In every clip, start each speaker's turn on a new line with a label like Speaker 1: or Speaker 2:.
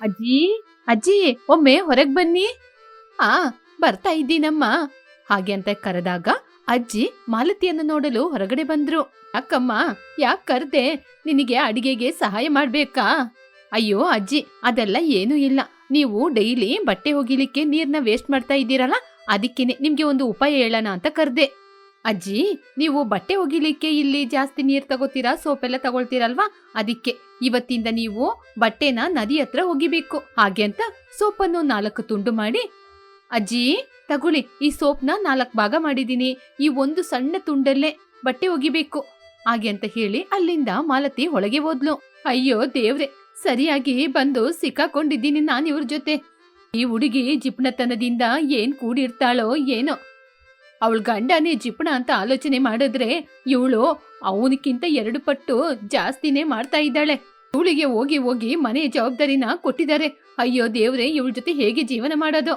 Speaker 1: ಅಜ್ಜಿ ಅಜ್ಜಿ, ಒಮ್ಮೆ ಹೊರಗ್ ಬನ್ನಿ. ಆ, ಬರ್ತಾ ಇದ್ದೀನಮ್ಮ. ಹಾಗೆ ಅಂತ ಕರೆದಾಗ ಅಜ್ಜಿ ಮಾಲತಿಯನ್ನು ನೋಡಲು ಹೊರಗಡೆ ಬಂದ್ರು. ಅಕ್ಕಮ್ಮ, ಯಾಕ್ ಕರ್ದೆ? ನಿನಗೆ ಅಡಿಗೆಗೆ ಸಹಾಯ ಮಾಡ್ಬೇಕಾ? ಅಯ್ಯೋ ಅಜ್ಜಿ, ಅದೆಲ್ಲ ಏನೂ ಇಲ್ಲ. ನೀವು ಡೈಲಿ ಬಟ್ಟೆ ಒಗಿಲಿಕ್ಕೆ ನೀರ್ನ ವೇಸ್ಟ್ ಮಾಡ್ತಾ ಇದ್ದೀರಲ್ಲ, ಅದಕ್ಕೇನೆ ನಿಮ್ಗೆ ಒಂದು ಉಪಾಯ ಹೇಳೋಣ ಅಂತ ಕರ್ದೆ. ಅಜ್ಜಿ, ನೀವು ಬಟ್ಟೆ ಒಗಿಲಿಕ್ಕೆ ಇಲ್ಲಿ ಜಾಸ್ತಿ ನೀರ್ ತಗೋತೀರಾ? ಸೋಪ್ ಎಲ್ಲ ತಗೊಳ್ತೀರಲ್ವಾ? ಅದಕ್ಕೆ ಇವತ್ತಿಂದ ನೀವು ಬಟ್ಟೆನ ನದಿ ಹತ್ರ ಒಗಿಬೇಕು. ಹಾಗೆ ಅಂತ ಸೋಪನ್ನು ನಾಲ್ಕು ತುಂಡು ಮಾಡಿ, ಅಜ್ಜಿ, ತಗೊಳ್ಳಿ, ಈ ಸೋಪ್ನ ನಾಲ್ಕು ಭಾಗ ಮಾಡಿದೀನಿ ಈ ಒಂದು ಸಣ್ಣ ತುಂಡಲ್ಲೇ ಬಟ್ಟೆ ಒಗಿಬೇಕು. ಹಾಗೆ ಅಂತ ಹೇಳಿ ಅಲ್ಲಿಂದ ಮಾಲತಿ ಒಳಗೆ ಹೋದ್ಲು. ಅಯ್ಯೋ ದೇವ್ರೆ, ಸರಿಯಾಗಿ ಬಂದು ಸಿಕ್ಕಾಕೊಂಡಿದ್ದೀನಿ ನಾನು ಇವ್ರ ಜೊತೆ. ಈ ಹುಡುಗಿ ಜಿಪ್ಣತನದಿಂದ ಏನ್ ಕೂಡಿರ್ತಾಳೋ ಏನೋ. ಅವಳ ಗಂಡನೇ ಜಿಪ್ಣ ಅಂತ ಆಲೋಚನೆ ಮಾಡಿದ್ರೆ ಇವಳು ಅವನಕ್ಕಿಂತ ಎರಡು ಪಟ್ಟು ಜಾಸ್ತಿನೇ ಮಾಡ್ತಾ ಇದ್ದಾಳೆ. ಇವಳಿಗೆ ಹೋಗಿ ಹೋಗಿ ಮನೆ ಜವಾಬ್ದಾರಿನ ಕೊಟ್ಟಿದ್ದಾರೆ. ಅಯ್ಯೋ ದೇವ್ರೆ, ಇವಳ ಜೊತೆ ಹೇಗೆ ಜೀವನ ಮಾಡೋದು?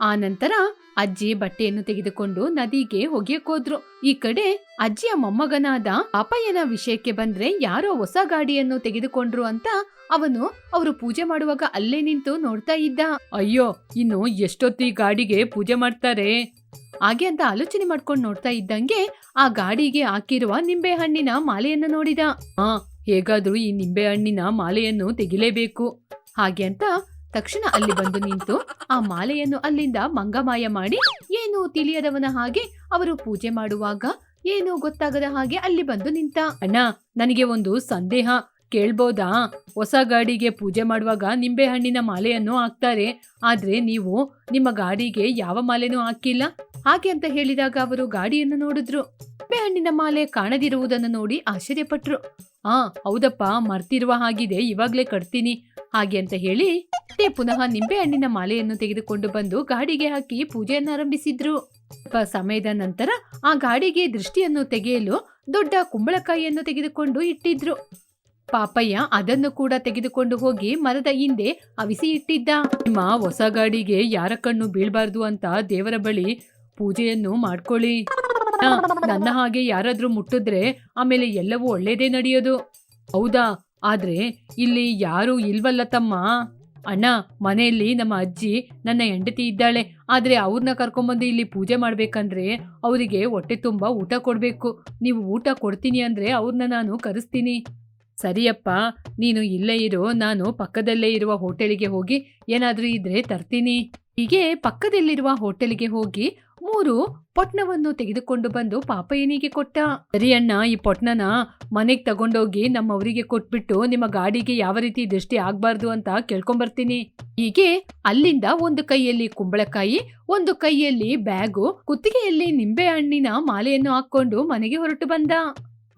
Speaker 1: ಆ ನಂತರ ಅಜ್ಜಿ ಬಟ್ಟೆಯನ್ನು ತೆಗೆದುಕೊಂಡು ನದಿಗೆ ಹೋಗ್ಯಕೋದ್ರು ಈ ಕಡೆ ಅಜ್ಜಿಯ ಮೊಮ್ಮಗನಾದ ಅಪಯ್ಯನ ವಿಷಯಕ್ಕೆ ಬಂದ್ರೆ ಯಾರೋ ಹೊಸ ಗಾಡಿಯನ್ನು ತೆಗೆದುಕೊಂಡ್ರು ಅಂತ ಅವನು ಅವರು ಪೂಜೆ ಮಾಡುವಾಗ ಅಲ್ಲೇ ನಿಂತು ನೋಡ್ತಾ ಇದ್ದ. ಅಯ್ಯೋ, ಇನ್ನು ಎಷ್ಟೊತ್ತಿ ಗಾಡಿಗೆ ಪೂಜೆ ಮಾಡ್ತಾರೆ? ಹಾಗೆ ಅಂತ ಆಲೋಚನೆ ಮಾಡ್ಕೊಂಡು ನೋಡ್ತಾ ಇದ್ದಂಗೆ ಆ ಗಾಡಿಗೆ ಹಾಕಿರುವ ನಿಂಬೆ ಹಣ್ಣಿನ ಮಾಲೆಯನ್ನು ನೋಡಿದ. ಹೇಗಾದ್ರೂ ಈ ನಿಂಬೆಹಣ್ಣಿನ ಮಾಲೆಯನ್ನು ತೆಗಿಲೇಬೇಕು. ಹಾಗೆ ಅಂತ ತಕ್ಷಣ ಅಲ್ಲಿ ಬಂದು ನಿಂತು ಆ ಮಾಲೆಯನ್ನು ಅಲ್ಲಿಂದ ಮಂಗಮಾಯ ಮಾಡಿ ಏನು ತಿಳಿಯದವನ ಹಾಗೆ ಅವರು ಪೂಜೆ ಮಾಡುವಾಗ ಏನು ಗೊತ್ತಾಗದ ಹಾಗೆ ಅಲ್ಲಿ ಬಂದು ನಿಂತ. ಅಣ್ಣ, ನನಗೆ ಒಂದು ಸಂದೇಹ. ಕೇಳ್ಬೋದಾ? ಹೊಸ ಗಾಡಿಗೆ ಪೂಜೆ ಮಾಡುವಾಗ ನಿಂಬೆ ಹಣ್ಣಿನ ಮಾಲೆಯನ್ನು ಹಾಕ್ತಾರೆ. ಆದ್ರೆ ನೀವು ನಿಮ್ಮ ಗಾಡಿಗೆ ಯಾವ ಮಾಲೆನೂ ಹಾಕಿಲ್ಲ. ಹಾಗೆ ಅಂತ ಹೇಳಿದಾಗ ಅವರು ಗಾಡಿಯನ್ನು ನೋಡಿದ್ರು. ನಿಂಬೆ ಹಣ್ಣಿನ ಮಾಲೆ ಕಾಣದಿರುವುದನ್ನು ನೋಡಿ ಆಶ್ಚರ್ಯಪಟ್ರು. ಆ, ಹೌದಪ್ಪ, ಮರ್ತಿರುವ ಹಾಗಿದೆ, ಇವಾಗ್ಲೇ ಕಟ್ತೀನಿ. ಹಾಗೆ ಅಂತ ಹೇಳಿ ಪುನಃ ನಿಂಬೆ ಹಣ್ಣಿನ ಮಾಲೆಯನ್ನು ತೆಗೆದುಕೊಂಡು ಬಂದು ಗಾಡಿಗೆ ಹಾಕಿ ಪೂಜೆಯನ್ನು ಆರಂಭಿಸಿದ್ರು. ಸಮಯದ ನಂತರ ಆ ಗಾಡಿಗೆ ದೃಷ್ಟಿಯನ್ನು ತೆಗೆಯಲು ದೊಡ್ಡ ಕುಂಬಳಕಾಯಿಯನ್ನು ತೆಗೆದುಕೊಂಡು ಇಟ್ಟಿದ್ರು. ಪಾಪಯ್ಯ ಅದನ್ನು ಕೂಡ ತೆಗೆದುಕೊಂಡು ಹೋಗಿ ಮರದ ಹಿಂದೆ ಅವಿಸಿ ಇಟ್ಟಿದ್ದ ನಿಮ್ಮ ಹೊಸ ಗಾಡಿಗೆ ಯಾರ ಕಣ್ಣು ಬೀಳ್ಬಾರ್ದು ಅಂತ ದೇವರ ಬಳಿ ಪೂಜೆಯನ್ನು ಮಾಡ್ಕೊಳ್ಳಿ. ನನ್ನ ಹಾಗೆ ಯಾರಾದ್ರೂ ಮುಟ್ಟಿದ್ರೆ ಆಮೇಲೆ ಎಲ್ಲವೂ ಒಳ್ಳೇದೇ ನಡೆಯೋದು. ಹೌದಾ? ಆದ್ರೆ ಇಲ್ಲಿ ಯಾರು ಇಲ್ವಲ್ಲ ತಮ್ಮ. ಅಣ್ಣ, ಮನೆಯಲ್ಲಿ ನಮ್ಮ ಅಜ್ಜಿ, ನನ್ನ ಹೆಂಡತಿ ಇದ್ದಾಳೆ. ಆದ್ರೆ ಅವ್ರನ್ನ ಕರ್ಕೊಂಬಂದು ಇಲ್ಲಿ ಪೂಜೆ ಮಾಡ್ಬೇಕಂದ್ರೆ ಅವರಿಗೆ ಹೊಟ್ಟೆ ತುಂಬ ಊಟ ಕೊಡ್ಬೇಕು. ನೀವು ಊಟ ಕೊಡ್ತೀನಿ ಅಂದ್ರೆ ಅವ್ರನ್ನ ನಾನು ಕರೆಸ್ತೀನಿ. ಸರಿಯಪ್ಪ, ನೀನು ಇಲ್ಲೇ ಇರೋ. ನಾನು ಪಕ್ಕದಲ್ಲೇ ಇರುವ ಹೋಟೆಲಿಗೆ ಹೋಗಿ ಏನಾದರೂ ಇದ್ರೆ ತರ್ತೀನಿ. ಹೀಗೆ ಪಕ್ಕದಲ್ಲಿರುವ ಹೋಟೆಲ್ಗೆ ಹೋಗಿ ಮೂರು ಪೊಟ್ನವನ್ನು ತೆಗೆದುಕೊಂಡು ಬಂದು ಪಾಪಯ್ಯನಿಗೆ ಕೊಟ್ಟ? ಸರಿ ಅಣ್ಣ, ಈ ಪೊಟ್ನನ ಮನೆಗೆ ತಗೊಂಡೋಗಿ ನಮ್ಮವರಿಗೆ ಕೊಟ್ಬಿಟ್ಟು ನಿಮ್ಮ ಗಾಡಿಗೆ ಯಾವ ರೀತಿ ದೃಷ್ಟಿ ಆಗ್ಬಾರ್ದು ಅಂತ ಕೇಳ್ಕೊಂಬರ್ತೀನಿ. ಹೀಗೆ ಅಲ್ಲಿಂದ ಒಂದು ಕೈಯಲ್ಲಿ ಕುಂಬಳಕಾಯಿ, ಒಂದು ಕೈಯಲ್ಲಿ ಬ್ಯಾಗು, ಕುತ್ತಿಗೆಯಲ್ಲಿ ನಿಂಬೆ ಹಣ್ಣಿನ ಮಾಲೆಯನ್ನು ಹಾಕೊಂಡು ಮನೆಗೆ ಹೊರಟು ಬಂದ.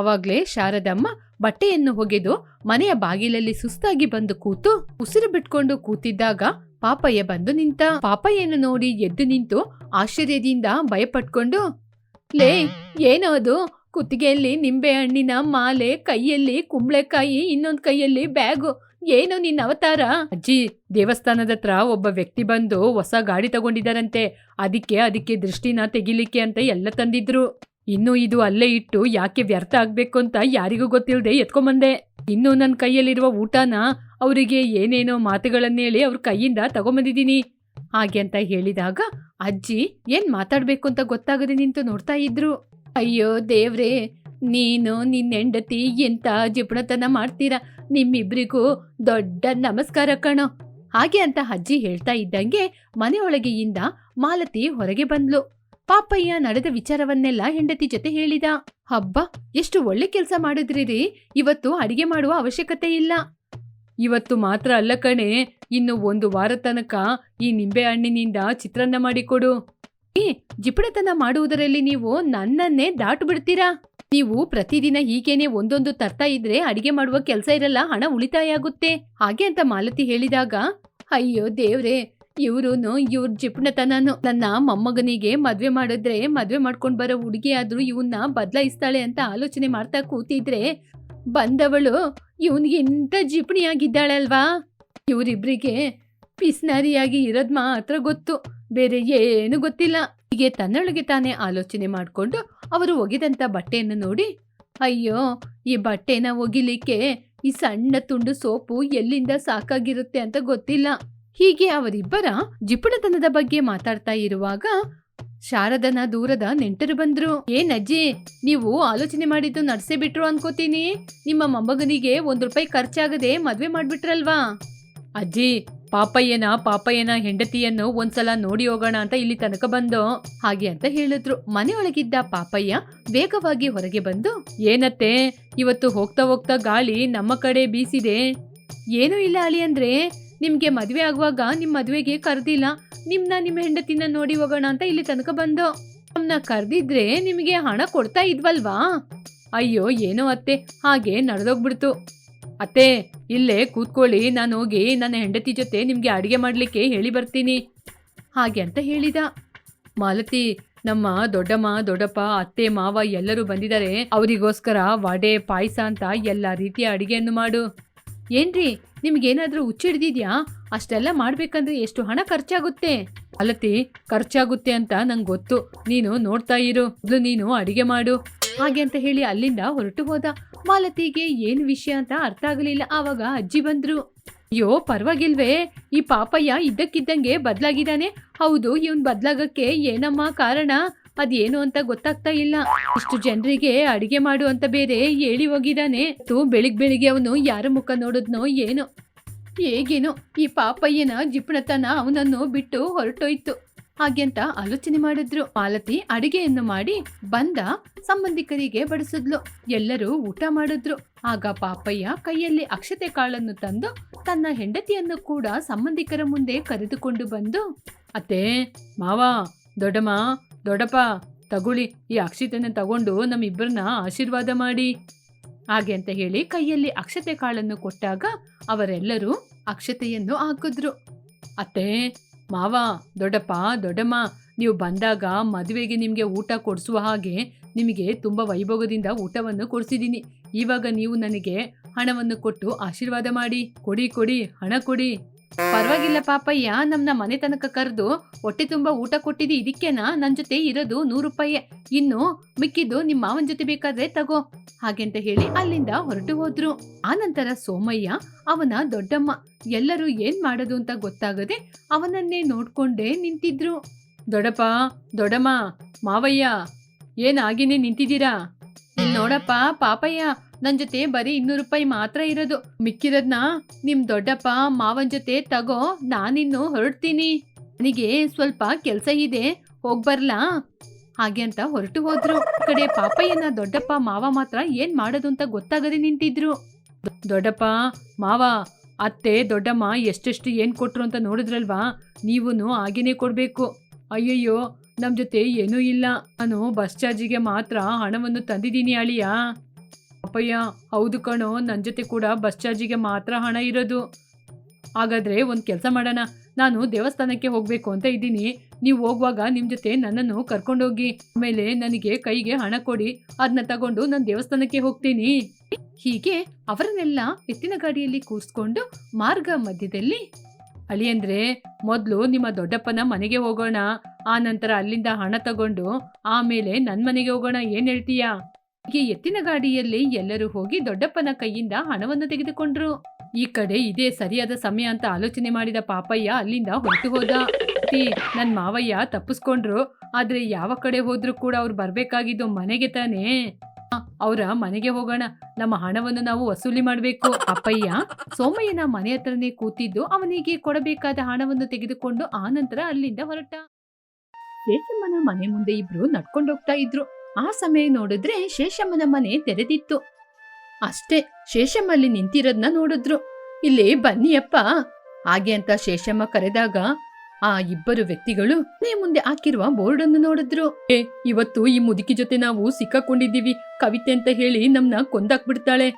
Speaker 1: ಅವಾಗ್ಲೇ ಶಾರದಮ್ಮ ಬಟ್ಟೆಯನ್ನು ಒಗೆದು ಮನೆಯ ಬಾಗಿಲಲ್ಲಿ ಸುಸ್ತಾಗಿ ಬಂದು ಕೂತು ಉಸಿರು ಬಿಟ್ಕೊಂಡು ಕೂತಿದ್ದಾಗ ಪಾಪಯ್ಯ ಬಂದು ನಿಂತ. ಪಾಪಯ್ಯನ ನೋಡಿ ಎದ್ದು ನಿಂತು ಆಶ್ಚರ್ಯದಿಂದ ಭಯಪಟ್ಕೊಂಡು, ಲೇ ಏನೋ ಅದು ಕುತ್ತಿಗೆಯಲ್ಲಿ ನಿಂಬೆ ಹಣ್ಣಿನ ಮಾಲೆ, ಕೈಯಲ್ಲಿ ಕುಂಬಳೆಕಾಯಿ, ಇನ್ನೊಂದ್ ಕೈಯಲ್ಲಿ ಬ್ಯಾಗು. ಏನು ನಿನ್ನ ಅವತಾರ? ಅಜ್ಜಿ, ದೇವಸ್ಥಾನದ ಹತ್ರ ಒಬ್ಬ ವ್ಯಕ್ತಿ ಬಂದು ಹೊಸ ಗಾಡಿ ತಗೊಂಡಿದಾರಂತೆ ಅದಕ್ಕೆ ಅದಕ್ಕೆ ದೃಷ್ಟಿನ ತೆಗಿಲಿಕ್ಕೆ ಅಂತ ಎಲ್ಲ ತಂದಿದ್ರು. ಇನ್ನು ಇದು ಅಲ್ಲೇ ಇಟ್ಟು ಯಾಕೆ ವ್ಯರ್ಥ ಆಗ್ಬೇಕು ಅಂತ ಯಾರಿಗೂ ಗೊತ್ತಿಲ್ಲದೆ ಎತ್ಕೊಂಬಂದೆ. ಇನ್ನು ನನ್ನ ಕೈಯಲ್ಲಿರುವ ಊಟನ ಅವರಿಗೆ ಏನೇನೋ ಮಾತುಗಳನ್ನೇಳಿ ಅವ್ರ ಕೈಯಿಂದ ತಗೊಂಬಂದಿದ್ದೀನಿ. ಹಾಗೆ ಅಂತ ಹೇಳಿದಾಗ ಅಜ್ಜಿ, ಏನ್ ಮಾತಾಡ್ಬೇಕು ಅಂತ ಗೊತ್ತಾಗದೆ ನಿಂತು ನೋಡ್ತಾ ಇದ್ರು. ಅಯ್ಯೋ ದೇವ್ರೇ, ನೀನು ನಿನ್ನ ಹೆಂಡತಿ ಎಂತ ಜಿಪುಣತನ ಮಾಡ್ತೀರಾ? ನಿಮ್ಮಿಬ್ರಿಗೂ ದೊಡ್ಡ ನಮಸ್ಕಾರ ಕಣೋ. ಹಾಗೆ ಅಂತ ಅಜ್ಜಿ ಹೇಳ್ತಾ ಇದ್ದಂಗೆ ಮನೆಯೊಳಗೆಯಿಂದ ಮಾಲತಿ ಹೊರಗೆ ಬಂದ್ಲು. ಪಾಪಯ್ಯ ನಡೆದ ವಿಚಾರವನ್ನೆಲ್ಲ ಹೆಂಡತಿ ಜೊತೆ ಹೇಳಿದ. ಹಬ್ಬ, ಎಷ್ಟು ಒಳ್ಳೆ ಕೆಲಸ ಮಾಡಿದ್ರಿ ಇವತ್ತು ಅಡಿಗೆ ಮಾಡುವ ಅವಶ್ಯಕತೆ ಇಲ್ಲ. ಇವತ್ತು ಮಾತ್ರ ಅಲ್ಲ ಕಣೆ. ಇನ್ನು ಒಂದು ವಾರ ತನಕ ಈ ನಿಂಬೆ ಹಣ್ಣಿನಿಂದ ಚಿತ್ರಾನ್ನ ಮಾಡಿಕೊಡು ಈ ಜಿಪಡತನ ಮಾಡುವುದರಲ್ಲಿ ನೀವು ನನ್ನನ್ನೇ ದಾಟು ಬಿಡ್ತೀರಾ? ನೀವು ಪ್ರತಿದಿನ ಹೀಗೇನೆ ಒಂದೊಂದು ತರ್ತಾ ಇದ್ರೆ ಅಡಿಗೆ ಮಾಡುವ ಕೆಲಸ ಇರಲ್ಲ, ಹಣ ಉಳಿತಾಯ ಆಗುತ್ತೆ. ಹಾಗೆ ಅಂತ ಮಾಲತಿ ಹೇಳಿದಾಗ, ಅಯ್ಯೋ ದೇವ್ರೆ ಇವ್ರುನು ಇವ್ರ ಜಿಪ್ಣತನನು ನನ್ನ ಮೊಮ್ಮಗನಿಗೆ ಮದ್ವೆ ಮಾಡಿದ್ರೆ ಮದ್ವೆ ಮಾಡ್ಕೊಂಡ್ ಬರೋ ಹುಡುಗಿ ಆದ್ರೂ ಇವನ್ನ ಬದಲಾಯಿಸ್ತಾಳೆ ಅಂತ ಆಲೋಚನೆ ಮಾಡ್ತಾ ಕೂತಿದ್ರೆ ಬಂದವಳು ಇವನ್ಗೆ ಇಂಥ ಜಿಪುಣಿಯಾಗಿದ್ದಾಳೆ ಅಲ್ವಾ ಇವರಿಬ್ರಿಗೆ ಪಿಸ್ನಾರಿಯಾಗಿ ಇರೋದ್ ಮಾತ್ರ ಗೊತ್ತು. ಬೇರೆ ಏನು ಗೊತ್ತಿಲ್ಲ. ಹೀಗೆ ತನ್ನೊಳಗೆ ತಾನೇ ಆಲೋಚನೆ ಮಾಡಿಕೊಂಡು ಅವರು ಒಗೆದಂತ ಬಟ್ಟೆಯನ್ನು ನೋಡಿ, ಅಯ್ಯೋ, ಈ ಬಟ್ಟೆನ ಒಗಿಲಿಕ್ಕೆ ಈ ಸಣ್ಣ ತುಂಡು ಸೋಪು ಎಲ್ಲಿಂದ ಸಾಕಾಗಿರುತ್ತೆ ಅಂತ ಗೊತ್ತಿಲ್ಲ. ಹೀಗೆ ಅವರಿಬ್ಬರ ಜಿಪುಣತನದ ಬಗ್ಗೆ ಮಾತಾಡ್ತಾ ಇರುವಾಗ ಶಾರದನ ದೂರದ ನೆಂಟರು ಬಂದ್ರು. ಏನ್ ಅಜ್ಜಿ ನೀವು ಆಲೋಚನೆ ಮಾಡಿದ್ದು ನಡ್ಸೇ ಬಿಟ್ರು ಅನ್ಕೋತೀನಿ. ನಿಮ್ಮ ಮೊಮ್ಮಗನಿಗೆ ಒಂದ್ ರೂಪಾಯಿ ಖರ್ಚಾಗದೆ ಮದ್ವೆ ಮಾಡ್ಬಿಟ್ರಲ್ವಾ? ಅಜ್ಜಿ, ಪಾಪಯ್ಯನ ಪಾಪಯ್ಯನ ಹೆಂಡತಿಯನ್ನು ಒಂದ್ಸಲ ನೋಡಿ ಹೋಗೋಣ ಅಂತ ಇಲ್ಲಿ ತನಕ ಬಂದು, ಹಾಗೆ ಅಂತ ಹೇಳಿದ್ರು. ಮನೆಯೊಳಗಿದ್ದ ಪಾಪಯ್ಯ ವೇಗವಾಗಿ ಹೊರಗೆ ಬಂದು, ಏನತ್ತೆ, ಇವತ್ತು ಹೋಗ್ತಾ ಹೋಗ್ತಾ ಗಾಳಿ ನಮ್ಮ ಕಡೆ ಬೀಸಿದೆ. ಏನೂ ಇಲ್ಲ ಅಳಿ ಅಂದ್ರೆ ನಿಮ್ಗೆ ಮದುವೆ ಆಗುವಾಗ ನಿಮ್ಮ ಮದುವೆಗೆ ಕರೆದಿಲ್ಲ. ನಿಮ್ಮನ್ನ ನಿಮ್ಮ ಹೆಂಡತಿನ ನೋಡಿ ಹೋಗೋಣ ಅಂತ ಇಲ್ಲಿ ತನಕ ಬಂದು. ನಮ್ಮನ್ನ ಕರೆದಿದ್ರೆ ನಿಮಗೆ ಹಣ ಕೊಡ್ತಾ ಇದ್ವಲ್ವಾ? ಅಯ್ಯೋ, ಏನೋ ಅತ್ತೆ. ಹಾಗೆ ನಡೆದೋಗ್ಬಿಡ್ತು. ಅತ್ತೆ, ಇಲ್ಲೇ ಕೂತ್ಕೊಳ್ಳಿ. ನಾನು ಹೋಗಿ ನನ್ನ ಹೆಂಡತಿ ಜೊತೆ ನಿಮಗೆ ಅಡುಗೆ ಮಾಡಲಿಕ್ಕೆ ಹೇಳಿ ಬರ್ತೀನಿ. ಹಾಗೆ ಅಂತ ಹೇಳಿದ. ಮಾಲತಿ, ನಮ್ಮ ದೊಡ್ಡಮ್ಮ, ದೊಡ್ಡಪ್ಪ, ಅತ್ತೆ, ಮಾವ ಎಲ್ಲರೂ ಬಂದಿದ್ದಾರೆ. ಅವರಿಗೋಸ್ಕರ ವಡೆ, ಪಾಯಸ ಅಂತ ಎಲ್ಲ ರೀತಿಯ ಅಡುಗೆಯನ್ನು ಮಾಡು. ಏನ್ರಿ ನಿಮ್ಗೇನಾದ್ರೂ ಹುಚ್ಚಿಡ್ದಿದ್ಯಾ ಅಷ್ಟೆಲ್ಲ ಮಾಡ್ಬೇಕಂದ್ರೆ ಎಷ್ಟು ಹಣ ಖರ್ಚಾಗುತ್ತೆ? ಅಲತಿ, ಖರ್ಚಾಗುತ್ತೆ ಅಂತ ನಂಗೆ ಗೊತ್ತು. ನೀನು ನೋಡ್ತಾ ಇರು. ಅದು ನೀನು ಅಡಿಗೆ ಮಾಡು. ಹಾಗೆ ಅಂತ ಹೇಳಿ ಅಲ್ಲಿಂದ ಹೊರಟು ಹೋದ. ಮಾಲತಿಗೆ ಏನು ವಿಷಯ ಅಂತ ಅರ್ಥ ಆಗಲಿಲ್ಲ. ಆವಾಗ ಅಜ್ಜಿ ಬಂದ್ರು. ಅಯ್ಯೋ, ಪರವಾಗಿಲ್ವೇ? ಈ ಪಾಪಯ್ಯ ಇದ್ದಕ್ಕಿದ್ದಂಗೆ ಬದಲಾಗಿದ್ದಾನೆ. ಹೌದು, ಇವನ್ ಬದಲಾಗಕ್ಕೆ ಏನಮ್ಮ ಕಾರಣ? ಅದೇನು ಅಂತ ಗೊತ್ತಾಗ್ತಾ ಇಲ್ಲ. ಇಷ್ಟು ಜನರಿಗೆ ಅಡಿಗೆ ಮಾಡು ಅಂತ ಬೇರೆ ಹೇಳಿ ಹೋಗಿದ್ದಾನೆ. ತೂ ಬೆಳಿಗ್ ಬೆಳಿಗ್ಗೆ ಅವನು ಯಾರ ಮುಖ ನೋಡಿದ್ನೋ ಏನೋ. ಹೇಗೇನೋ ಈ ಪಾಪಯ್ಯನ ಜಿಪ್ಣತನ ಅವನನ್ನು ಬಿಟ್ಟು ಹೊರಟೋಯ್ತು. ಹಾಗೆಂತ ಆಲೋಚನೆ ಮಾಡಿದ್ರು. ಮಾಲತಿ ಅಡಿಗೆಯನ್ನು ಮಾಡಿ ಬಂದ ಸಂಬಂಧಿಕರಿಗೆ ಬಡಿಸಿದ್ಲು. ಎಲ್ಲರೂ ಊಟ ಮಾಡಿದ್ರು. ಆಗ ಪಾಪಯ್ಯ ಕೈಯಲ್ಲಿ ಅಕ್ಷತೆ ಕಾಳನ್ನು ತಂದು ತನ್ನ ಹೆಂಡತಿಯನ್ನು ಕೂಡ ಸಂಬಂಧಿಕರ ಮುಂದೆ ಕರೆದುಕೊಂಡು ಬಂದು, ಅತ್ತೆ, ಮಾವ, ದೊಡ್ಡಮ್ಮ ದೊಡ್ಡಪ್ಪ, ತಗೊಳ್ಳಿ. ಈ ಅಕ್ಷತೆಯನ್ನು ತಗೊಂಡು ನಮ್ಮಿಬ್ಬರನ್ನ ಆಶೀರ್ವಾದ ಮಾಡಿ. ಹಾಗೆ ಅಂತ ಹೇಳಿ ಕೈಯಲ್ಲಿ ಅಕ್ಷತೆ ಕಾಳನ್ನು ಕೊಟ್ಟಾಗ ಅವರೆಲ್ಲರೂ ಅಕ್ಷತೆಯನ್ನು ಹಾಕಿದ್ರು. ಅತ್ತೆ, ಮಾವ, ದೊಡ್ಡಪ್ಪ, ದೊಡ್ಡಮ್ಮ, ನೀವು ಬಂದಾಗ ಮದುವೆಗೆ ನಿಮಗೆ ಊಟ ಕೊಡಿಸುವ ಹಾಗೆ ನಿಮಗೆ ತುಂಬ ವೈಭೋಗದಿಂದ ಊಟವನ್ನು ಕೊಡಿಸಿದ್ದೀನಿ. ಇವಾಗ ನೀವು ನನಗೆ ಹಣವನ್ನು ಕೊಟ್ಟು ಆಶೀರ್ವಾದ ಮಾಡಿ. ಕೊಡಿ ಕೊಡಿ, ಹಣ ಕೊಡಿ. ಪರವಾಗಿಲ್ಲ ಪಾಪಯ್ಯ, ನಮ್ನ ಮನೆ ತನಕ ಕರೆದು ಹೊಟ್ಟೆ ತುಂಬಾ ಊಟ ಕೊಟ್ಟಿದ್ದು ಇದಕ್ಕೆನಾ? ನನ್ ಜೊತೆ ಇರೋದು ನೂರು ರೂಪಾಯಿ. ಇನ್ನು ಮಿಕ್ಕಿದ್ದು ನಿಮ್ಮ ಮಾವನ್ ಜೊತೆ ಬೇಕಾದ್ರೆ ತಗೋ, ಹಾಗೆಂತ ಹೇಳಿ ಅಲ್ಲಿಂದ ಹೊರಟು ಹೋದ್ರು. ಆನಂತರ ಸೋಮಯ್ಯ, ಅವನ ದೊಡ್ಡಮ್ಮ, ಎಲ್ಲರೂ ಏನ್ ಮಾಡೋದು ಅಂತ ಗೊತ್ತಾಗದೆ ಅವನನ್ನೇ ನೋಡ್ಕೊಂಡೇ ನಿಂತಿದ್ರು. ದೊಡಪ್ಪ ದೊಡಮ್ಮ ಮಾವಯ್ಯ ಏನಾಗಿನೇ ನಿಂತಿದ್ದೀರಾ? ಇಲ್ ನೋಡಪ್ಪ, ಪಾಪಯ್ಯ ನನ್ ಜೊತೆ ಬರೀ ಇನ್ನೂರು ರೂಪಾಯಿ ಮಾತ್ರ ಇರೋದು. ಮಿಕ್ಕಿರೋದ್ನ ನಿಮ್ ದೊಡ್ಡಪ್ಪ, ಮಾವನ್ ಜೊತೆ ತಗೋ, ನಾನಿನ್ನು ಹೊರಡ್ತೀನಿ. ನನಗೆ ಸ್ವಲ್ಪ ಕೆಲಸ ಇದೆ ಹೋಗ್ಬರ್ಲಾ ಹಾಗೆ ಅಂತ ಹೊರಟು ಹೋದ್ರು. ಕಡೆ ಪಾಪಯ್ಯನ ದೊಡ್ಡಪ್ಪ, ಮಾವ ಮಾತ್ರ ಏನ್ ಮಾಡೋದು ಅಂತ ಗೊತ್ತಾಗದೆ ನಿಂತಿದ್ರು. ದೊಡ್ಡಪ್ಪ, ಮಾವ, ಅತ್ತೆ, ದೊಡ್ಡಮ್ಮ ಎಷ್ಟೆಷ್ಟು ಏನ್ ಕೊಟ್ರು ಅಂತ ನೋಡಿದ್ರಲ್ವಾ? ನೀವೂ ಹಾಗೇನೆ ಕೊಡ್ಬೇಕು. ಅಯ್ಯಯ್ಯೋ, ನಮ್ ಜೊತೆ ಏನೂ ಇಲ್ಲ. ನಾನು ಬಸ್ ಚಾರ್ಜಿಗೆ ಮಾತ್ರ ಹಣವನ್ನು ತಂದಿದ್ದೀನಿ ಅಳಿಯ. ಅಪ್ಪಯ್ಯ, ಹೌದು ಕಣೋ ನನ್ನ ಜೊತೆ ಕೂಡ ಬಸ್ ಚಾರ್ಜಿಗೆ ಮಾತ್ರ ಹಣ ಇರೋದು. ಹಾಗಾದ್ರೆ ಒಂದು ಕೆಲಸ ಮಾಡೋಣ. ನಾನು ದೇವಸ್ಥಾನಕ್ಕೆ ಹೋಗಬೇಕು ಅಂತ ಇದ್ದೀನಿ. ನೀವು ಹೋಗುವಾಗ ನಿಮ್ಮ ಜೊತೆ ನನ್ನನ್ನು ಕರ್ಕೊಂಡೋಗಿ. ಆಮೇಲೆ ನನಗೆ ಕೈಗೆ ಹಣ ಕೊಡಿ. ಅದನ್ನ ತಗೊಂಡು ನಾನು ದೇವಸ್ಥಾನಕ್ಕೆ ಹೋಗ್ತೀನಿ. ಹೀಗೆ ಅವರನ್ನೆಲ್ಲ ಎತ್ತಿನ ಗಾಡಿಯಲ್ಲಿ ಕೂರಿಸ್ಕೊಂಡು ಮಾರ್ಗ ಮಧ್ಯದಲ್ಲಿ. ಅಳಿಯಂದ್ರೆ ಮೊದಲು ನಿಮ್ಮ ದೊಡ್ಡಪ್ಪನ ಮನೆಗೆ ಹೋಗೋಣ. ಆ ನಂತರ ಅಲ್ಲಿಂದ ಹಣ ತಗೊಂಡು ಆಮೇಲೆ ನನ್ನ ಮನೆಗೆ ಹೋಗೋಣ. ಏನ್ ಹೇಳ್ತೀಯಾ? ಹೀಗೆ ಎತ್ತಿನ ಗಾಡಿಯಲ್ಲಿ ಎಲ್ಲರೂ ಹೋಗಿ ದೊಡ್ಡಪ್ಪನ ಕೈಯಿಂದ ಹಣವನ್ನು ತೆಗೆದುಕೊಂಡ್ರು. ಈ ಕಡೆ ಇದೇ ಸರಿಯಾದ ಸಮಯ ಅಂತ ಆಲೋಚನೆ ಮಾಡಿದ ಪಾಪಯ್ಯ ಅಲ್ಲಿಂದ ಹೊರಟು ಹೋದ. ಅತ್ತಿ, ನನ್ ಮಾವಯ್ಯ ತಪ್ಪಿಸ್ಕೊಂಡ್ರು. ಆದ್ರೆ ಯಾವ ಕಡೆ ಹೋದ್ರೂ ಕೂಡ ಅವ್ರು ಬರ್ಬೇಕಾಗಿದ್ದು ಮನೆಗೆ ತಾನೇ. ಅವರ ಮನೆಗೆ ಹೋಗೋಣ. ನಮ್ಮ ಹಣವನ್ನು ನಾವು ವಸೂಲಿ ಮಾಡಬೇಕು. ಅಪ್ಪಯ್ಯ ಸೋಮಯ್ಯನ ಮನೆ ಹತ್ರನೇ ಕೂತಿದ್ದು ಅವನಿಗೆ ಕೊಡಬೇಕಾದ ಹಣವನ್ನು ತೆಗೆದುಕೊಂಡು ಆ ನಂತರ ಅಲ್ಲಿಂದ ಹೊರಟ. ಶೇಷಮ್ಮನ ಮನೆ ಮುಂದೆ ಇಬ್ರು ನಡ್ಕೊಂಡೋಗ್ತಾ ಇದ್ರು. ಆ ಸಮಯ ನೋಡಿದ್ರೆ ಶೇಷಮ್ಮನ ಮನೆ ತೆರೆದಿತ್ತು. ಅಷ್ಟೇ ಶೇಷಮ್ಮಲ್ಲಿ ನಿಂತಿರೋದ್ನ ನೋಡಿದ್ರು. ಇಲ್ಲಿ ಬನ್ನಿಯಪ್ಪ. ಹಾಗೆ ಅಂತ ಶೇಷಮ್ಮ ಕರೆದಾಗ ಆ ಇಬ್ಬರು ವ್ಯಕ್ತಿಗಳು ಮನೆ ಮುಂದೆ ಹಾಕಿರುವ ಬೋರ್ಡ್ ಅನ್ನು ನೋಡಿದ್ರು. ಏ, ಇವತ್ತು ಈ ಮುದುಕಿ ಜೊತೆ ನಾವು ಸಿಕ್ಕಾಕೊಂಡಿದ್ದೀವಿ. ಕವಿತೆ ಅಂತ ಹೇಳಿ ನಮ್ನ ಕೊಂದಾಕ್ಬಿಡ್ತಾಳೆ.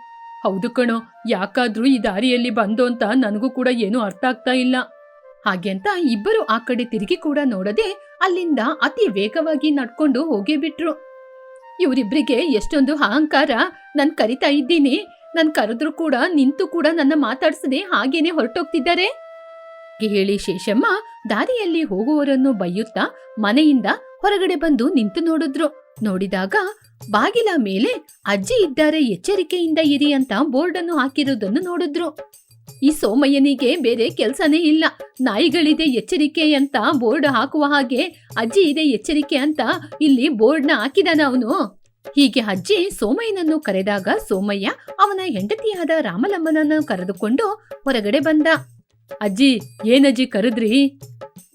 Speaker 1: ಹೌದು ಕಣೋ, ಯಾಕಾದ್ರೂ ಈ ದಾರಿಯಲ್ಲಿ ಬಂದು ಅಂತ ನನಗೂ ಕೂಡ ಏನು ಅರ್ಥ ಆಗ್ತಾ ಇಲ್ಲ. ಹಾಗೆ ಅಂತ ಇಬ್ಬರು ಆ ಕಡೆ ತಿರುಗಿ ಕೂಡ ನೋಡದೆ ಅಲ್ಲಿಂದ ಅತಿ ವೇಗವಾಗಿ ನಡ್ಕೊಂಡು ಹೋಗೇ ಬಿಟ್ರು. ಇವರಿಬ್ರಿಗೆ ಎಷ್ಟೊಂದು ಅಹಂಕಾರ ನಾನ್ ಕರಿತಾ ಇದ್ದೀನಿ. ನನ್ ಕರೆದ್ರು ಕೂಡ, ನಿಂತು ಕೂಡ ನನ್ನ ಮಾತಾಡ್ಸದೆ ಹಾಗೇನೆ ಹೊರಟೋಗ್ತಿದ್ದಾರೆ. ಹೇಳಿ ಶೇಷಮ್ಮ, ದಾರಿಯಲ್ಲಿ ಹೋಗುವವರನ್ನು ಬೈಯುತ್ತಾ ಮನೆಯಿಂದ ಹೊರಗಡೆ ಬಂದು ನಿಂತು ನೋಡಿದ್ರು. ನೋಡಿದಾಗ ಬಾಗಿಲ ಮೇಲೆ ಅಜ್ಜಿ ಇದ್ದಾರೆ, ಎಚ್ಚರಿಕೆಯಿಂದ ಇರಿ ಅಂತ ಬೋರ್ಡ್ ಅನ್ನು ಹಾಕಿರುವುದನ್ನು ನೋಡಿದ್ರು. ಈ ಸೋಮಯ್ಯನಿಗೆ ಬೇರೆ ಕೆಲಸನೇ ಇಲ್ಲ. ನಾಯಿಗಳಿದೆ ಎಚ್ಚರಿಕೆ ಅಂತ ಬೋರ್ಡ್ ಹಾಕುವ ಹಾಗೆ ಅಜ್ಜಿ ಇದೆ ಎಚ್ಚರಿಕೆ ಅಂತ ಇಲ್ಲಿ ಬೋರ್ಡ್ನ ಹಾಕಿದಾನ ಅವನು. ಹೀಗೆ ಅಜ್ಜಿ ಸೋಮಯ್ಯನನ್ನು ಕರೆದಾಗ ಸೋಮಯ್ಯ ಅವನ ಹೆಂಡತಿಯಾದ ರಾಮಲಮ್ಮನನ್ನು ಕರೆದುಕೊಂಡು ಹೊರಗಡೆ ಬಂದ. ಅಜ್ಜಿ ಏನಜ್ಜಿ ಕರೆದ್ರಿ?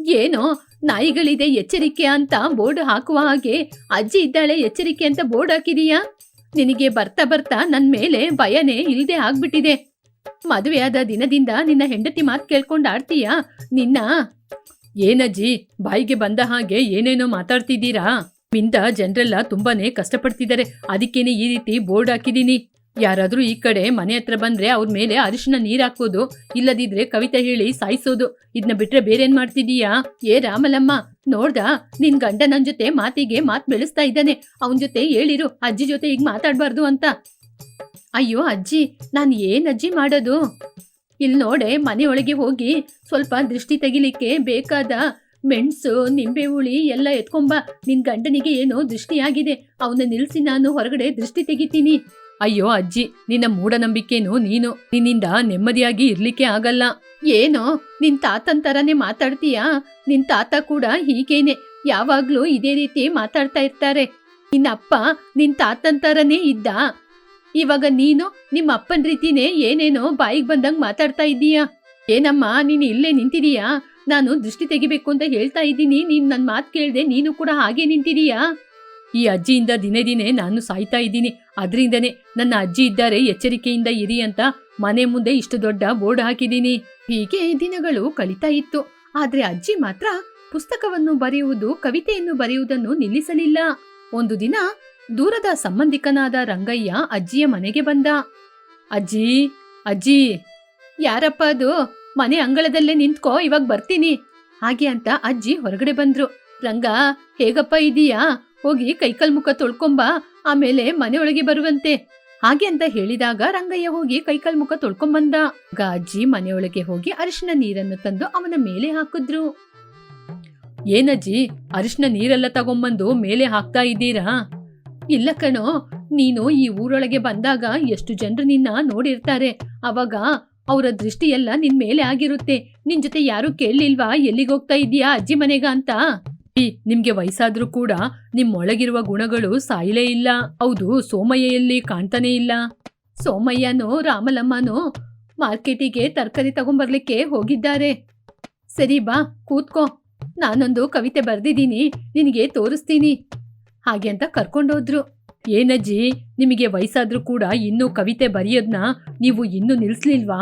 Speaker 1: ಏನೋ, ನಾಯಿಗಳಿದೆ ಎಚ್ಚರಿಕೆ ಅಂತ ಬೋರ್ಡ್ ಹಾಕುವ ಹಾಗೆ ಅಜ್ಜಿ ಇದ್ದಾಳೆ ಎಚ್ಚರಿಕೆ ಅಂತ ಬೋರ್ಡ್ ಹಾಕಿದೀಯಾ? ನಿನಗೆ ಬರ್ತಾ ಬರ್ತಾ ನನ್ ಮೇಲೆ ಭಯನೇ ಇಲ್ಲದೆ ಆಗ್ಬಿಟ್ಟಿದೆ. ಮದುವೆಯಾದ ದಿನದಿಂದ ನಿನ್ನ ಹೆಂಡತಿ ಮಾತು ಕೇಳ್ಕೊಂಡು ಆಡ್ತೀಯಾ? ನಿನ್ನ? ಏನಜ್ಜಿ, ಬಾಯಿಗೆ ಬಂದ ಹಾಗೆ ಏನೇನೋ ಮಾತಾಡ್ತಿದ್ದೀರಾ? ಮಿಂದ ಜನರೆಲ್ಲ ತುಂಬಾನೇ ಕಷ್ಟಪಡ್ತಿದ್ದಾರೆ. ಅದಕ್ಕೇನೆ ಈ ರೀತಿ ಬೋರ್ಡ್ ಹಾಕಿದ್ದೀನಿ ಯಾರಾದರೂ ಈ ಕಡೆ ಮನೆ ಹತ್ರ ಬಂದ್ರೆ ಅವ್ರ ಮೇಲೆ ಅರಿಶಿನ ನೀರ್ ಹಾಕೋದು, ಇಲ್ಲದಿದ್ರೆ ಕವಿತೆ ಹೇಳಿ ಸಾಯಿಸೋದು. ಇದನ್ನ ಬಿಟ್ರೆ ಬೇರೇನ್ ಮಾಡ್ತಿದೀಯಾ ಏ ರಾಮಲಮ್ಮ, ನೋಡ್ದ? ನಿನ್ ಗಂಡ ನನ್ ಜೊತೆ ಮಾತಿಗೆ ಮಾತ್ ಬೆಳೆಸ್ತಾ ಇದ್ದಾನೆ. ಅವನ್ ಜೊತೆ ಹೇಳಿರು, ಅಜ್ಜಿ ಜೊತೆ ಈಗ ಮಾತಾಡ್ಬಾರ್ದು ಅಂತ. ಅಯ್ಯೋ ಅಜ್ಜಿ ನಾನು ಏನು ಅಜ್ಜಿ ಮಾಡೋದು? ಇಲ್ಲಿ ನೋಡೆ ಮನೆಯೊಳಗೆ ಹೋಗಿ ಸ್ವಲ್ಪ ದೃಷ್ಟಿ ತೆಗಿಲಿಕ್ಕೆ ಬೇಕಾದ ಮೆಣಸು ನಿಂಬೆ ಹುಳಿ ಎಲ್ಲ ಎತ್ಕೊಂಬ. ನಿನ್ ಗಂಡನಿಗೆ ಏನೋ ದೃಷ್ಟಿಯಾಗಿದೆ. ಅವನ್ನ ನಿಲ್ಸಿ ನಾನು ಹೊರಗಡೆ ದೃಷ್ಟಿ ತೆಗಿತೀನಿ. ಅಯ್ಯೋ ಅಜ್ಜಿ ನಿನ್ನ ಮೂಢನಂಬಿಕೆನು ನೀನು. ನಿನ್ನಿಂದ ನೆಮ್ಮದಿಯಾಗಿ ಇರ್ಲಿಕ್ಕೆ ಆಗಲ್ಲ. ಏನೋ ನಿನ್ ತಾತನ್ ತರನೇ ಮಾತಾಡ್ತೀಯಾ? ನಿನ್ ತಾತ ಕೂಡ ಹೀಗೇನೆ. ಯಾವಾಗ್ಲೂ ಇದೇ ರೀತಿ ಮಾತಾಡ್ತಾ ಇರ್ತಾರೆ. ನಿನ್ನ ಅಪ್ಪ ನಿನ್ ತಾತನ್ ತರನೇ ಇದ್ದ. ಇವಾಗ ನೀನು ನಿಮ್ಮ ಅಪ್ಪನ ರೀತಿನೇ ಏನೇನೋ ಬಾಯಿಗೆ ಬಂದಂಗ್ ಮಾತಾಡ್ತಾ ಇದ್ದೀಯಾ? ಏನಮ್ಮ, ನೀನು ಇಲ್ಲೇ ನಿಂತಿದೀಯಾ? ನಾನು ದೃಷ್ಟಿ ತೆಗಿಬೇಕು ಅಂತ ಹೇಳ್ತಾ ಇದ್ದೀನಿ. ನೀನ್ ನನ್ ಮಾತು ಕೇಳ್ದೆ ನೀನು ಕೂಡ ಹಾಗೆ ನಿಂತಿದೀಯಾ? ಈ ಅಜ್ಜಿಯಿಂದ ದಿನೇ ದಿನೇ ನಾನು ಸಾಯ್ತಾ ಇದ್ದೀನಿ. ಅದರಿಂದನೇ ನನ್ನ ಅಜ್ಜಿ ಇದ್ದಾರೆ, ಎಚ್ಚರಿಕೆಯಿಂದ ಇರಿ ಅಂತ ಮನೆ ಮುಂದೆ ಇಷ್ಟು ದೊಡ್ಡ ಬೋರ್ಡ್ ಹಾಕಿದ್ದೀನಿ. ಹೀಗೆ ದಿನಗಳು ಕಳೀತಾ ಇತ್ತು. ಆದ್ರೆ ಅಜ್ಜಿ ಮಾತ್ರ ಪುಸ್ತಕವನ್ನು ಬರೆಯುವುದು, ಕವಿತೆಯನ್ನು ಬರೆಯುವುದನ್ನು ನಿಲ್ಲಿಸಲಿಲ್ಲ. ಒಂದು ದಿನ ದೂರದ ಸಂಬಂಧಿಕನಾದ ರಂಗಯ್ಯ ಅಜ್ಜಿಯ ಮನೆಗೆ ಬಂದ. ಅಜ್ಜಿ ಅಜ್ಜಿ, ಯಾರಪ್ಪ ಅದು? ಮನೆ ಅಂಗಳದಲ್ಲೇ ನಿಂತ್ಕೋ, ಇವಾಗ ಬರ್ತೀನಿ. ಹಾಗೆ ಅಂತ ಅಜ್ಜಿ ಹೊರಗಡೆ ಬಂದ್ರು. ರಂಗ, ಹೇಗಪ್ಪ ಇದೀಯಾ? ಹೋಗಿ ಕೈಕಲ್ ಮುಖ ತೊಳ್ಕೊಂಬ, ಆಮೇಲೆ ಮನೆಯೊಳಗೆ ಬರುವಂತೆ. ಹಾಗೆ ಅಂತ ಹೇಳಿದಾಗ ರಂಗಯ್ಯ ಹೋಗಿ ಕೈಕಲ್ ಮುಖ ತೊಳ್ಕೊಂಬಂದ. ಆಗ ಅಜ್ಜಿ ಮನೆಯೊಳಗೆ ಹೋಗಿ ಅರಿಶಿನ ನೀರನ್ನು ತಂದು ಅವನ ಮೇಲೆ ಹಾಕಿದ್ರು. ಏನಜ್ಜಿ, ಅರಿಶಿನ ನೀರೆಲ್ಲ ತಗೊಂಬಂದು ಮೇಲೆ ಹಾಕ್ತಾ ಇದ್ದೀರಾ? ಇಲ್ಲ ಕಣೋ ನೀನು ಈ ಊರೊಳಗೆ ಬಂದಾಗ ಎಷ್ಟು ಜನರು ನಿನ್ನ ನೋಡಿರ್ತಾರೆ. ಅವಾಗ ಅವರ ದೃಷ್ಟಿ ಎಲ್ಲ ನಿನ್ ಮೇಲೆ ಆಗಿರುತ್ತೆ. ನಿನ್ ಜೊತೆ ಯಾರು ಕೇಳಲಿಲ್ವಾ? ಎಲ್ಲಿಗೆ ಹೋಗ್ತಾ ಇದೀಯಾ ಅಜ್ಜಿ ಮನೆಗ ಅಂತ? ಈ, ನಿಮ್ಗೆ ವಯಸ್ಸಾದ್ರೂ ಕೂಡ ನಿಮ್ಮೊಳಗಿರುವ ಗುಣಗಳು ಸಾಯಲೇ ಇಲ್ಲ. ಹೌದು ಸೋಮಯ್ಯಲ್ಲಿ ಕಾಣ್ತಾನೆ ಇಲ್ಲ. ಸೋಮಯ್ಯನೋ ರಾಮಲಮ್ಮನೋ ಮಾರ್ಕೆಟಿಗೆ ತರಕಾರಿ ತಗೊಂಬರ್ಲಿಕ್ಕೆ ಹೋಗಿದ್ದಾರೆ. ಸರಿ ಬಾ ಕೂತ್ಕೋ. ನಾನೊಂದು ಕವಿತೆ ಬರೆದಿದ್ದೀನಿ ನಿನಗೆ ತೋರಿಸ್ತೀನಿ. ಹಾಗೆ ಅಂತ ಕರ್ಕೊಂಡೋದ್ರು. ಏನಜ್ಜಿ ನಿಮಗೆ ವಯಸ್ಸಾದ್ರೂ ಕೂಡ ಇನ್ನೂ ಕವಿತೆ ಬರೆಯೋದ್ನ ನೀವು ಇನ್ನೂ ನಿಲ್ಸ್ಲಿಲ್ವಾ?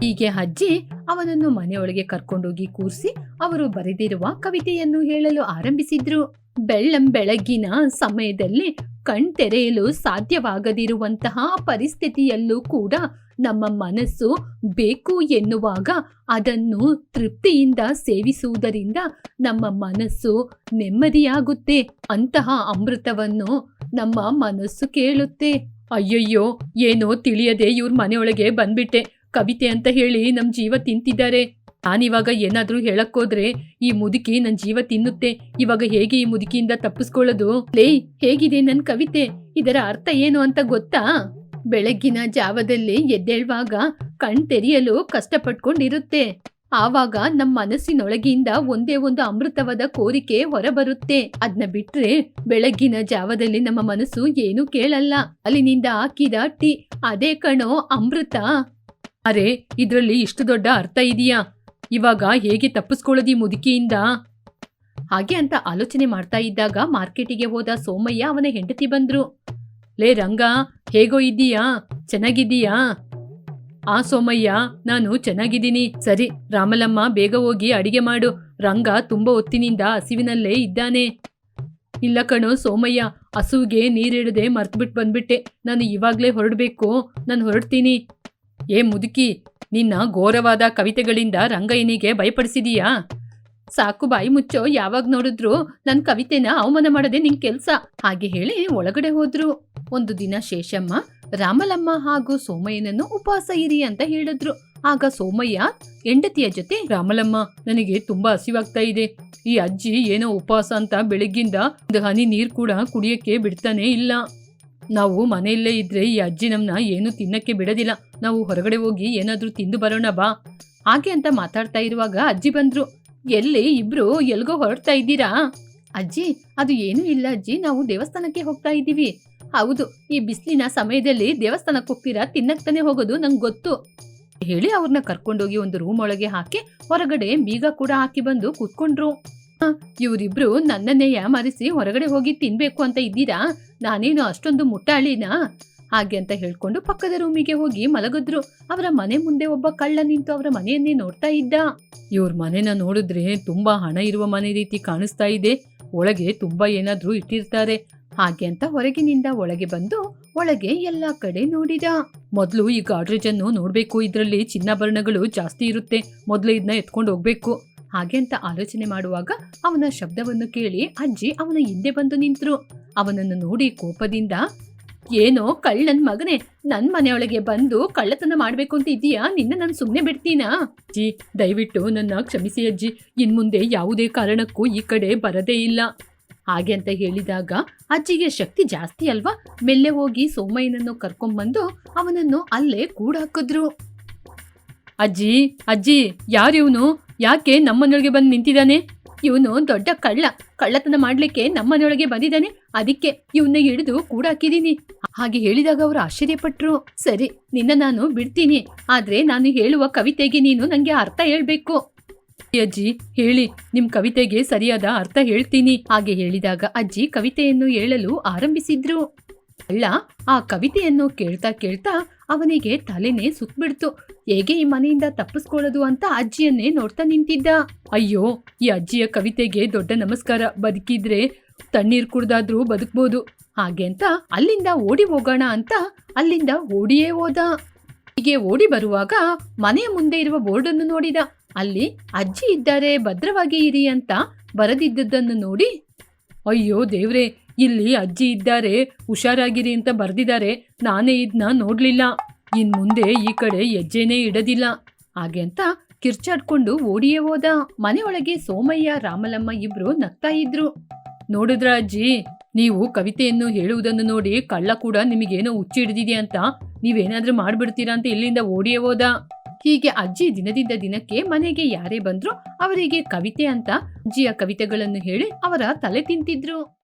Speaker 1: ಹೀಗೆ ಅಜ್ಜಿ ಅವನನ್ನು ಮನೆಯೊಳಗೆ ಕರ್ಕೊಂಡೋಗಿ ಕೂರಿಸಿ ಅವರು ಬರೆದಿರುವ ಕವಿತೆಯನ್ನು ಹೇಳಲು ಆರಂಭಿಸಿದ್ರು. ಬೆಳ್ಳಂ ಬೆಳಗ್ಗಿನ ಸಮಯದಲ್ಲಿ ಕಣ್ತೆರೆಯಲು ಸಾಧ್ಯವಾಗದಿರುವಂತಹ ಪರಿಸ್ಥಿತಿಯಲ್ಲೂ ಕೂಡ ನಮ್ಮ ಮನಸ್ಸು ಬೇಕು ಎನ್ನುವಾಗ ಅದನ್ನು ತೃಪ್ತಿಯಿಂದ ಸೇವಿಸುವುದರಿಂದ ನಮ್ಮ ಮನಸ್ಸು ನೆಮ್ಮದಿಯಾಗುತ್ತೆ ಅಂತಹ ಅಮೃತವನ್ನು ನಮ್ಮ ಮನಸ್ಸು ಕೇಳುತ್ತೆ. ಅಯ್ಯಯ್ಯೋ, ಏನೋ ತಿಳಿಯದೆ ಇವ್ರ ಮನೆಯೊಳಗೆ ಬಂದ್ಬಿಟ್ಟೆ. ಕವಿತೆ ಅಂತ ಹೇಳಿ ನಮ್ಮ ಜೀವ ತಿಂತಿದ್ದಾರೆ. ನಾನಿವಾಗ ಏನಾದ್ರೂ ಹೇಳಕ್ಕೋದ್ರೆ ಈ ಮುದುಕಿ ನನ್ ಜೀವ ತಿನ್ನುತ್ತೆ. ಇವಾಗ ಹೇಗೆ ಈ ಮುದುಕಿಯಿಂದ ತಪ್ಪಿಸ್ಕೊಳ್ಳೋದು? ಲೇ, ಹೇಗಿದೆ ನನ್ ಕವಿತೆ? ಇದರ ಅರ್ಥ ಏನು ಅಂತ ಗೊತ್ತಾ? ಬೆಳಗ್ಗಿನ ಜಾವದಲ್ಲಿ ಎದ್ದೇಳುವಾಗ ಕಣ್ ತೆರೆಯಲು ಕಷ್ಟಪಟ್ಕೊಂಡಿರುತ್ತೆ. ಆವಾಗ ನಮ್ಮ ಮನಸ್ಸಿನೊಳಗಿಂದ ಒಂದೇ ಒಂದು ಅಮೃತವಾದ ಕೋರಿಕೆ ಹೊರಬರುತ್ತೆ. ಅದನ್ನ ಬಿಟ್ರೆ ಬೆಳಗ್ಗಿನ ಜಾವದಲ್ಲಿ ನಮ್ಮ ಮನಸ್ಸು ಏನು ಕೇಳಲ್ಲ. ಅಲ್ಲಿನಿಂದ ಹಾಕಿದ ಟೀ, ಅದೇ ಕಣೋ ಅಮೃತ. ಅರೆ, ಇದರಲ್ಲಿ ಇಷ್ಟು ದೊಡ್ಡ ಅರ್ಥ ಇದೆಯಾ? ಇವಾಗ ಹೇಗೆ ತಪ್ಪಿಸ್ಕೊಳ್ಳೋದಿ ಮುದುಕಿಯಿಂದ? ಹಾಗೆ ಅಂತ ಆಲೋಚನೆ ಮಾಡ್ತಾ ಇದ್ದಾಗ ಮಾರ್ಕೆಟಿಗೆ ಹೋದ ಸೋಮಯ್ಯ ಅವನ ಹೆಂಡತಿ ಬಂದ್ರು. ಲೇ ರಂಗ, ಹೇಗೋ ಇದೀಯಾ ಚೆನ್ನಾಗಿದ್ದೀಯಾ? ಆ ಸೋಮಯ್ಯ, ನಾನು ಚೆನ್ನಾಗಿದ್ದೀನಿ. ಸರಿ, ರಾಮಲಮ್ಮ, ಬೇಗ ಹೋಗಿ ಅಡಿಗೆ ಮಾಡು. ರಂಗ ತುಂಬ ಹೊತ್ತಿನಿಂದ ಹಸಿವಿನಲ್ಲೇ ಇದ್ದಾನೆ. ಇಲ್ಲ ಕಣೋ ಸೋಮಯ್ಯ, ಹಸುವಿಗೆ ನೀರಿಡದೆ ಮರ್ತ್ಬಿಟ್ಟು ಬಂದ್ಬಿಟ್ಟೆ. ನಾನು ಇವಾಗಲೇ ಹೊರಡಬೇಕು. ನಾನು ಹೊರಡ್ತೀನಿ. ಏ ಮುದುಕಿ, ನಿನ್ನ ಘೋರವಾದ ಕವಿತೆಗಳಿಂದ ರಂಗಯ್ಯನಿಗೆ ಭಯಪಡಿಸಿದೀಯಾ? ಸಾಕು ಬಾಯಿ ಮುಚ್ಚೋ, ಯಾವಾಗ ನೋಡಿದ್ರು ನನ್ನ ಕವಿತೆನ ಅವಮಾನ ಮಾಡದೆ ನಿನ್ ಕೆಲ್ಸ. ಹಾಗೆ ಹೇಳಿ ಒಳಗಡೆ ಹೋದ್ರು. ಒಂದು ದಿನ ಶೇಷಮ್ಮ, ರಾಮಲಮ್ಮ ಹಾಗೂ ಸೋಮಯ್ಯನನ್ನು ಉಪವಾಸ ಇರಿ ಅಂತ ಹೇಳಿದ್ರು. ಆಗ ಸೋಮಯ್ಯ, ಹೆಂಡತಿಯ ಜೊತೆ ರಾಮಲಮ್ಮ, ನನಗೆ ತುಂಬಾ ಹಸಿವಾಗ್ತಾ ಇದೆ. ಈ ಅಜ್ಜಿ ಏನೋ ಉಪವಾಸ ಅಂತ ಬೆಳಗ್ಗಿಂದ ಒಂದು ಹನಿ ನೀರ್ ಕೂಡ ಕುಡಿಯಕ್ಕೆ ಬಿಡ್ತಾನೆ ಇಲ್ಲ. ನಾವು ಮನೆಯಲ್ಲೇ ಇದ್ರೆ ಈ ಅಜ್ಜಿ ನಮ್ನ ಏನು ತಿನ್ನಕ್ಕೆ ಬಿಡೋದಿಲ್ಲ. ನಾವು ಹೊರಗಡೆ ಹೋಗಿ ಏನಾದ್ರೂ ತಿಂದು ಬರೋಣ ಬಾ. ಹಾಗೆ ಅಂತ ಮಾತಾಡ್ತಾ ಇರುವಾಗ ಅಜ್ಜಿ ಬಂದ್ರು. ಎಲ್ಲಿ ಇಬ್ರು ಎಲ್ಗೋ ಹೊರಡ್ತಾ ಇದ್ದೀರಾ? ಅಜ್ಜಿ, ಅದು ಏನೂ ಇಲ್ಲ ಅಜ್ಜಿ. ನಾವು ದೇವಸ್ಥಾನಕ್ಕೆ ಹೋಗ್ತಾ ಇದ್ದೀವಿ. ಹೌದು, ಈ ಬಿಸಿಲಿನ ಸಮಯದಲ್ಲಿ ದೇವಸ್ಥಾನಕ್ಕೆ ಹೋಗ್ತೀರಾ? ತಿನ್ನಕ್ತಾನೆ ಹೋಗೋದು ನಂಗೆ ಗೊತ್ತು. ಹೇಳಿ ಅವ್ರನ್ನ ಕರ್ಕೊಂಡೋಗಿ ಒಂದು ರೂಮ್ ಒಳಗೆ ಹಾಕಿ, ಹೊರಗಡೆ ಬೀಗ ಕೂಡ ಹಾಕಿ ಬಂದು ಕೂತ್ಕೊಂಡ್ರು. ಇವರಿಬ್ರು ನನ್ನನ್ನೇ ಯಾಮಾರಿಸಿ ಹೊರಗಡೆ ಹೋಗಿ ತಿನ್ಬೇಕು ಅಂತ ಇದ್ದೀರಾ? ನಾನೇನು ಅಷ್ಟೊಂದು ಮುಟ್ಟಾಳಿನಾ? ಹಾಗೆ ಅಂತ ಹೇಳ್ಕೊಂಡು ಪಕ್ಕದ ರೂಮಿಗೆ ಹೋಗಿ ಮಲಗಿದ್ರು. ಅವರ ಮನೆ ಮುಂದೆ ಒಬ್ಬ ಕಳ್ಳ ನಿಂತು ಅವರ ಮನೆಯನ್ನೇ ನೋಡ್ತಾ ಇದ್ದ. ಇವ್ರ ಮನೆನ ನೋಡಿದ್ರೆ ತುಂಬಾ ಹಣ ಇರುವ ಮನೆ ರೀತಿ ಕಾಣಿಸ್ತಾ ಇದೆ. ಒಳಗೆ ತುಂಬಾ ಏನಾದ್ರೂ ಇಟ್ಟಿರ್ತಾರೆ. ಹಾಗೆ ಅಂತ ಹೊರಗಿನಿಂದ ಒಳಗೆ ಬಂದು ಒಳಗೆ ಎಲ್ಲಾ ಕಡೆ ನೋಡಿದ. ಮೊದಲು ಈ ಗಾಡ್ರೇಜ್ ಅನ್ನು ನೋಡ್ಬೇಕು. ಇದ್ರಲ್ಲಿ ಚಿನ್ನಾಭರಣಗಳು ಜಾಸ್ತಿ ಇರುತ್ತೆ. ಮೊದಲು ಇದನ್ನ ಎತ್ಕೊಂಡು ಹೋಗ್ಬೇಕು. ಹಾಗೆ ಅಂತ ಆಲೋಚನೆ ಮಾಡುವಾಗ ಅವನ ಶಬ್ದವನ್ನು ಕೇಳಿ ಅಜ್ಜಿ ಅವನ ಹಿಂದೆ ಬಂದು ನಿಂತರು. ಅವನನ್ನು ನೋಡಿ ಕೋಪದಿಂದ ಏನೋ ಕಳ್ಳನ್ ಮಗನೇ, ನನ್ ಮನೆಯೊಳಗೆ ಬಂದು ಕಳ್ಳತನ ಮಾಡ್ಬೇಕು ಅಂತ ಇದೀಯಾ ನಿನ್ನ ನಾನು ಸುಮ್ಮನೆ ಬಿಡ್ತೀನಾ? ಅಜ್ಜಿ ದಯವಿಟ್ಟು ನನ್ನ ಕ್ಷಮಿಸಿ ಅಜ್ಜಿ. ಇನ್ಮುಂದೆ ಯಾವುದೇ ಕಾರಣಕ್ಕೂ ಈ ಕಡೆ ಬರದೇ ಇಲ್ಲ. ಹಾಗೆ ಅಂತ ಹೇಳಿದಾಗ ಅಜ್ಜಿಗೆ ಶಕ್ತಿ ಜಾಸ್ತಿ ಅಲ್ವಾ? ಮೆಲ್ಲೆ ಹೋಗಿ ಸೋಮಯ್ಯನನ್ನು ಕರ್ಕೊಂಬಂದು ಅವನನ್ನು ಅಲ್ಲೇ ಕೂಡಾಕಿದ್ರು. ಅಜ್ಜಿ ಅಜ್ಜಿ ಯಾರಿವನು ಯಾಕೆ ನಮ್ಮನೊಳಗೆ ಬಂದು ನಿಂತಿದ್ದಾನೆ? ಇವನು ದೊಡ್ಡ ಕಳ್ಳ. ಕಳ್ಳತನ ಮಾಡ್ಲಿಕ್ಕೆ ನಮ್ಮನೆಯೊಳಗೆ ಬಂದಿದ್ದಾನೆ. ಅದಕ್ಕೆ ಇವನ್ನ ಹಿಡಿದು ಕೂಡಾಕಿದೀನಿ ಹಾಗೆ ಹೇಳಿದಾಗ ಅವರು ಆಶ್ಚರ್ಯಪಟ್ರು. ಸರಿ, ನಿನ್ನ ನಾನು ಬಿಡ್ತೀನಿ. ಆದ್ರೆ ನಾನು ಹೇಳುವ ಕವಿತೆಗೆ ನೀನು ನಂಗೆ ಅರ್ಥ ಹೇಳ್ಬೇಕು. ಅಜ್ಜಿ, ಹೇಳಿ. ನಿಮ್ ಕವಿತೆಗೆ ಸರಿಯಾದ ಅರ್ಥ ಹೇಳ್ತೀನಿ. ಹಾಗೆ ಹೇಳಿದಾಗ ಅಜ್ಜಿ ಕವಿತೆಯನ್ನು ಹೇಳಲು ಆರಂಭಿಸಿದ್ರು. ಕಳ್ಳ ಆ ಕವಿತೆಯನ್ನು ಕೇಳ್ತಾ ಕೇಳ್ತಾ ಅವನಿಗೆ ತಲೆನೇ ಸುತ್ಬಿಡ್ತು. ಹೇಗೆ ಈ ಮನೆಯಿಂದ ತಪ್ಪಿಸ್ಕೊಳ್ಳೋದು ಅಂತ ಅಜ್ಜಿಯನ್ನೇ ನೋಡ್ತಾ ನಿಂತಿದ್ದ. ಅಯ್ಯೋ, ಈ ಅಜ್ಜಿಯ ಕವಿತೆಗೆ ದೊಡ್ಡ ನಮಸ್ಕಾರ. ಬದುಕಿದ್ರೆ ತಣ್ಣೀರ್ ಕುಡ್ದಾದ್ರೂ ಬದುಕ್ಬೋದು. ಹಾಗೆ ಅಂತ ಅಲ್ಲಿಂದ ಓಡಿ ಹೋಗೋಣ ಅಂತ ಅಲ್ಲಿಂದ ಓಡಿಯೇ ಹೋದ. ಹೀಗೆ ಓಡಿ ಬರುವಾಗ ಮನೆಯ ಮುಂದೆ ಇರುವ ಬೋರ್ಡನ್ನು ನೋಡಿದ. ಅಲ್ಲಿ, ಅಜ್ಜಿ ಇದ್ದಾರೆ, ಭದ್ರವಾಗಿ ಇರಿ ಅಂತ ಬರೆದಿದ್ದದ್ದನ್ನು ನೋಡಿ, ಅಯ್ಯೋ ದೇವ್ರೆ ಇಲ್ಲಿ ಅಜ್ಜಿ ಇದ್ದಾರೆ, ಹುಷಾರಾಗಿರಿ ಅಂತ ಬರ್ದಿದ್ದಾರೆ, ನಾನೇ ಇದನ್ನ ನೋಡಲಿಲ್ಲ. ಇನ್ ಮುಂದೆ ಈ ಕಡೆ ಹೆಜ್ಜೆನೇ ಇಡದಿಲ್ಲ. ಹಾಗೆ ಅಂತ ಕಿರ್ಚಾಡ್ಕೊಂಡು ಓಡಿಯೇ ಹೋದ. ಮನೆಯೊಳಗೆ ಸೋಮಯ್ಯ, ರಾಮಲಮ್ಮ ಇಬ್ರು ನಗ್ತಾ ಇದ್ರು. ನೋಡಿದ್ರ ಅಜ್ಜಿ, ನೀವು ಕವಿತೆಯನ್ನು ಹೇಳುವುದನ್ನು ನೋಡಿ ಕಳ್ಳ ಕೂಡ ನಿಮಗೇನೋ ಹುಚ್ಚಿ ಹಿಡಿದಿದೆ ಅಂತ ನೀವೇನಾದ್ರೂ ಮಾಡ್ಬಿಡ್ತೀರಾ ಅಂತ ಇಲ್ಲಿಂದ ಓಡಿಯೇ ಹೋದ. ಹೀಗೆ ಅಜ್ಜಿ ದಿನದಿಂದ ದಿನಕ್ಕೆ ಮನೆಗೆ ಯಾರೇ ಬಂದ್ರು ಅವರಿಗೆ ಕವಿತೆ ಅಂತ ಅಜ್ಜಿಯ ಕವಿತೆಗಳನ್ನು ಹೇಳಿ ಅವರ ತಲೆ ತಿಂತಿದ್ರು.